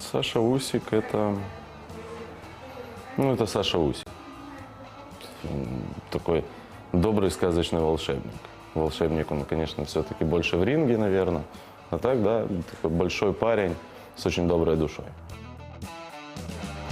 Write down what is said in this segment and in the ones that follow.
Саша Усик это... Ну, это Саша Усик. Такой добрый сказочный волшебник. Волшебник, он, конечно, все-таки больше в ринге, наверное. А так, да, такой большой парень с очень доброй душой.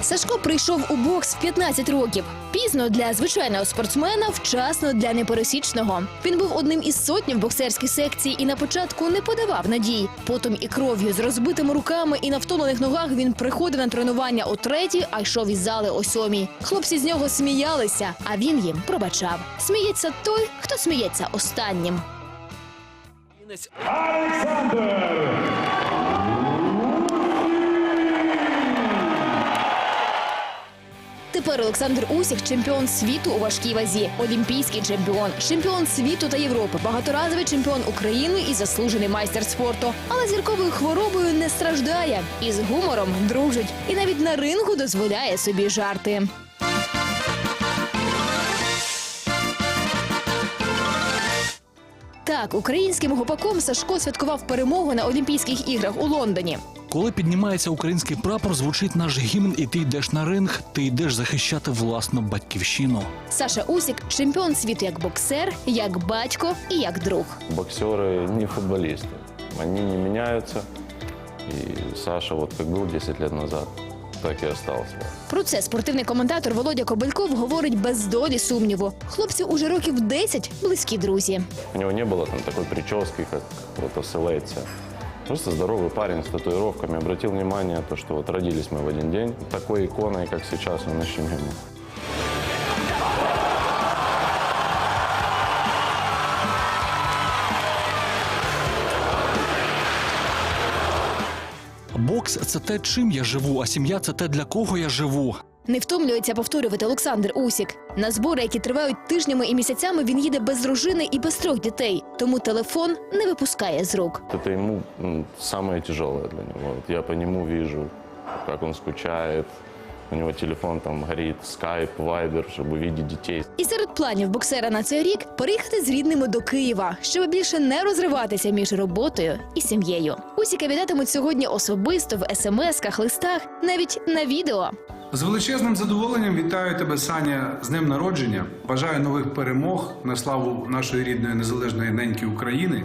Сашко прийшов у бокс в 15 років. Пізно для звичайного спортсмена, вчасно для непересічного. Він був одним із сотні в боксерській секції і на початку не подавав надій. Потім і кров'ю з розбитими руками і на втомлених ногах він приходив на тренування о третій, а йшов із зали о сьомій. Хлопці з нього сміялися, а він їм пробачав. Сміється той, хто сміється останнім. Тепер Олександр Усік чемпіон світу у важкій вазі, олімпійський чемпіон, чемпіон світу та Європи, багаторазовий чемпіон України і заслужений майстер спорту. Але зірковою хворобою не страждає і з гумором дружить, і навіть на рингу дозволяє собі жарти. Так, українським гопаком Сашко святкував перемогу на Олімпійських іграх у Лондоні. Коли піднімається український прапор, звучить наш гімн, і ти йдеш на ринг, ти йдеш захищати власну батьківщину. Саша Усік чемпіон світу як боксер, як батько і як друг. Боксеры не футболисты. Они не меняются. И Саша, вот как был 10 лет назад, так и остался. Про це спортивний коментатор Володя Кобельков говорить без долі сумніву. Хлопці уже років 10 близькі друзі. У него не было там такой прически, как вот у Селейца. Просто здоровый парень с татуировками. Обратил внимание, то, что вот родились мы в один день. Такой иконой, как сейчас, он очень мимо. Бокс це те, чим я живу, а сім'я це те, для кого я живу. Не втомлюється повторювати Олександр Усік. На збори, які тривають тижнями і місяцями, він їде без дружини і без трьох дітей, тому телефон не випускає з рук. Это ему м, самое тяжелое для. Вот я по нему вижу, как он скучает. У него телефон там горит, скайп, вайбер, чтобы увидеть детей. І серед планів боксера на цей рік переїхати з рідними до Києва, щоб більше не розриватися між роботою і сім'єю. Усіка віддатимуть сьогодні особисто в смс-ках, листах, навіть на відео. З величезним задоволенням вітаю тебе, Саня, з днем народження. Бажаю нових перемог на славу нашої рідної незалежної неньки України.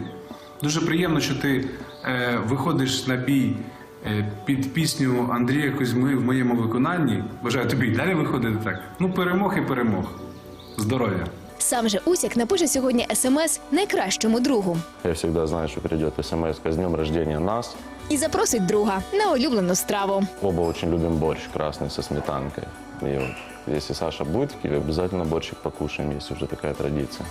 Дуже приємно, що ти е, виходиш на бій е, під пісню Андрія Кузьми в моєму виконанні. Бажаю тобі і далі виходити так. Ну, перемог і перемог. Здоров'я! Сам же Усік напише сьогодні смс найкращому другу Я всегда знаю, что придет смс с днем рождения нас. І запросить друга на улюблену страву. Оба очень любимо борщ красний со сметанкой. И если Саша будет в Киеве, обязательно борщик покушаем, есть уже такая традиция.